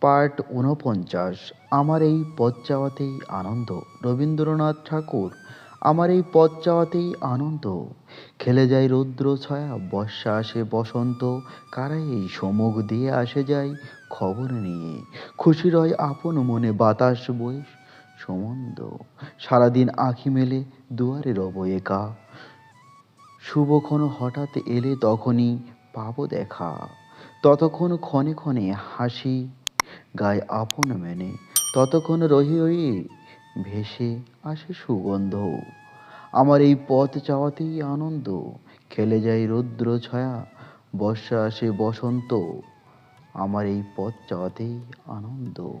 Part ঊনপঞ্চাশ। আমার এই পথ চাওয়াতেই আনন্দ। রবীন্দ্রনাথ ঠাকুর, আমার এই পথ চাওয়াতেই আনন্দ। খেলে যায় রৌদ্র ছায়া, বর্ষা আসে বসন্ত। কারা এই সমুখ দিয়ে আসে যায় খবর নিয়ে। খুশি রয় আপন মনে বাতাস বই সমন্দ, সারাদিন আঁখি মেলে দুয়ারে রব একা। শুভক্ষণ হঠাৎ এলে তখনই পাবো দেখা। ততক্ষণ ক্ষণে ক্ষণে হাসি গায়ে আপন মেনে, ততক্ষণ রহি রহি ভেসে আসে সুগন্ধ। আমার এই পথ চাওয়াতেই আনন্দ, খেলে যায় রৌদ্র ছায়া, বর্ষা আসে বসন্ত। আমার এই পথ চাওয়াতেই আনন্দ।